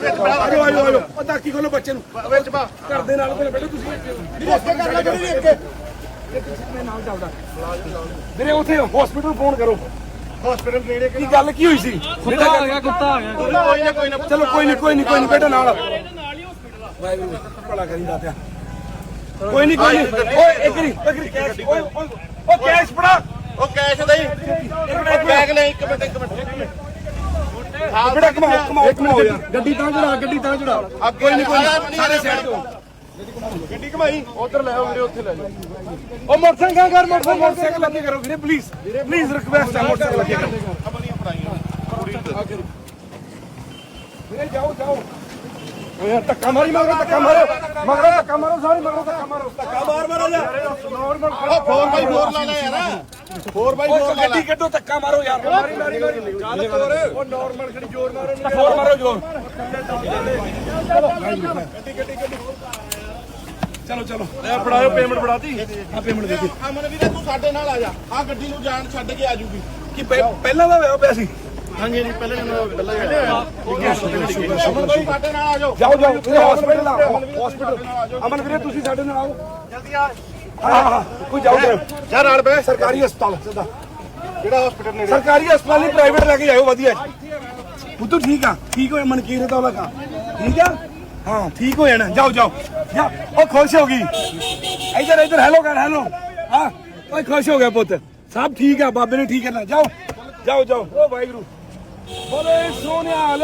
ਆਜੋ ਆਜੋ ਆਜੋ ਉਹ ਤਾਕੀ ਖੋਲੋ ਬੱਚੇ ਨੂੰ ਵਿੱਚ ਬਾ ਘਰ ਦੇ ਨਾਲ ਕੋਲ ਬੈਠੋ ਤੁਸੀਂ ਵੀਰੇ ਅੱਗੇ ਕਰ ਲੈ ਵੀਰੇ ਅੱਗੇ ਮੈਂ ਨਾਲ ਚੱਲਦਾ ਵੀਰੇ ਉੱਥੇ ਹਸਪੀਟਲ ਫੋਨ ਕਰੋ ਹਸਪੀਟਲ ਨੇੜੇ ਕੀ ਗੱਲ ਕੀ ਹੋਈ ਸੀ ਕੁੱਤਾ ਆ ਗਿਆ ਕੁੱਤਾ ਆ ਗਿਆ ਕੋਈ ਨਾ ਕੋਈ ਨਾ ਚਲੋ ਕੋਈ ਨਹੀਂ ਕੋਈ ਨਹੀਂ ਕੋਈ ਨਹੀਂ ਬੇਟਾ ਨਾਲ ਵਾਹਿਗੁਰੂ ਭਲਾ ਕਰੀ ਦਾਤਿਆ ਕੋਈ ਨਹੀਂ ਕੋਈ ਨਹੀਂ ਓਏ ਇੱਕ ਨਹੀਂ ਕੈਸ਼ ਓਏ ਓ ਕੈਸ਼ ਫੜਾ। ਉਹ ਕੈਸ਼ ਦੇ ਬੈਗ ਲੈ ਇੱਕ ਮਿੰਟ ਇੱਕ ਮਿੰਟ। ਬੇਟਾ ਕਮਾਓ ਕਮਾਓ ਕਮਾਓ ਯਾਰ ਗੱਡੀ ਤਾਂ ਚੜਾ ਗੱਡੀ ਤਾਂ ਚੜਾ। ਕੋਈ ਨਹੀਂ ਕੋਈ ਸਾਰੇ ਸਾਈਡ ਤੋਂ। ਗੱਡੀ ਘਮਾਈ ਉਧਰ ਲੈ ਆਓ ਵੀਰੇ ਉੱਥੇ ਲੈ ਜਾਓ। ਉਹ ਮੋਟਰਸਾਈਕਲ ਕਰ ਮੋਟਰਸਾਈਕਲ ਮੋਟਰਸਾਈਕਲ ਲੱਗੇ ਕਰੋ ਵੀਰੇ ਪਲੀਜ਼ ਪਲੀਜ਼ ਰਿਕਵੈਸਟ ਹੈ ਮੋਟਰਸਾਈਕਲ ਲੱਗੇ ਕਰੋ। ਆਪਣੀਆਂ ਪੜਾਈਆਂ ਵੀਰੇ ਜਾਓ ਜਾਓ। ਓਏ ਯਾਰ ਧੱਕਾ ਮਾਰੀ ਮਗਰੋਂ ਧੱਕਾ ਮਾਰੋ। ਮਗਰੋਂ ਧੱਕਾ ਮਾਰੋ ਸਾਰੇ ਮਗਰੋਂ ਧੱਕਾ ਮਾਰੋ। ਧੱਕਾ ਮਾਰ ਮਾਰੋ ਜਾ ਨਾਰਮਲ ਉਹ 4x4 ਲਾ ਲੈ ਯਾਰ। 4x4 ਓਏ ਲਾ ਲੈ ਗੱਡੀ ਕੱਢੋ ਧੱਕਾ ਮਾਰੋ ਯਾਰ। ਮਾਰੀ ਮਾਰੀ ਮਾਰੀ। ਚੱਲ ਤੋਰ। ਉਹ ਨਾਰਮਲ ਖੜੀ ਜ਼ੋਰ ਮਾਰੋ ਜ਼ੋਰ ਮਾਰੋ ਜ਼ੋਰ ਚਲੋ ਚਲੋ। ਇਹ ਫੜਾਓ ਪੇਮੈਂਟ ਫੜਾਤੀ। ਆ ਪੇਮੈਂਟ ਦੇ। ਦੇ ਅਮਨ ਵੀਰੇ ਤੂੰ ਸਾਡੇ ਨਾਲ ਆ ਜਾ। ਆ ਗੱਡੀ ਨੂੰ ਜਾਣ ਛੱਡ ਕੇ ਆ ਜੂਗੀ। ਕੀ ਪਹਿ- ਪਹਿਲਾਂ ਦਾ ਹੋਇਆ ਪਿਆ ਸੀ। ਹਾਂਜੀ ਜੀ ਪਹਿਲਾਂ ਪਹਿਲਾਂ ਹੀ ਆਇਆ ਅਮਨ ਬਾਈ ਸਾਡੇ ਨਾਲ ਆ ਜਾਓ। ਜਾਓ ਜਾਓ। ਹਸਪੀਟਲ ਆ। ਹਸਪੀਟਲ ਅਮਨ ਵੀਰੇ ਤੁਸੀਂ ਸਾਡੇ ਨਾਲ ਆਓ। ਜਲਦੀ ਆ। ਕੋਈ ਜਾਓ ਜਾਓ ਯਾਰ ਨਾਲ ਬੈ ਸਰਕਾਰੀ ਹਸਪਤਾਲ ਸਿੱਧਾ ਕਿਹੜਾ ਹਸਪੀਟਲ ਨੇੜੇ ਸਰਕਾਰੀ ਹਸਪਤਾਲ ਨਹੀਂ ਪ੍ਰਾਈਵੇਟ ਲੈ ਕੇ ਜਾਓ ਵਧੀਆ ਪੁੱਤੂ ਠੀਕ ਆ ਠੀਕ ਹੋਇਆ ਮਨਕੀਰ ਦਾ ਲਗਾ ਠੀਕ ਆ ਹਾਂ ਠੀਕ ਹੋ ਜਾਣਾ ਜਾਓ ਜਾਓ ਜਾ ਉਹ ਖੁਸ਼ ਹੋ ਗਈ ਇਧਰ ਇਧਰ ਹੈਲੋ ਕਰ ਹੈਲੋ ਹਾਂ ਓਏ ਖੁਸ਼ ਹੋ ਗਿਆ ਪੁੱਤ ਸਭ ਠੀਕ ਆ ਬਾਬੇ ਨੇ ਠੀਕ ਕਰਨਾ ਜਾਓ ਜਾਓ ਜਾਓ ਓ ਵਾਹਿਗੁਰੂ ਬੋਲੇ ਸੋਨਿਆਲ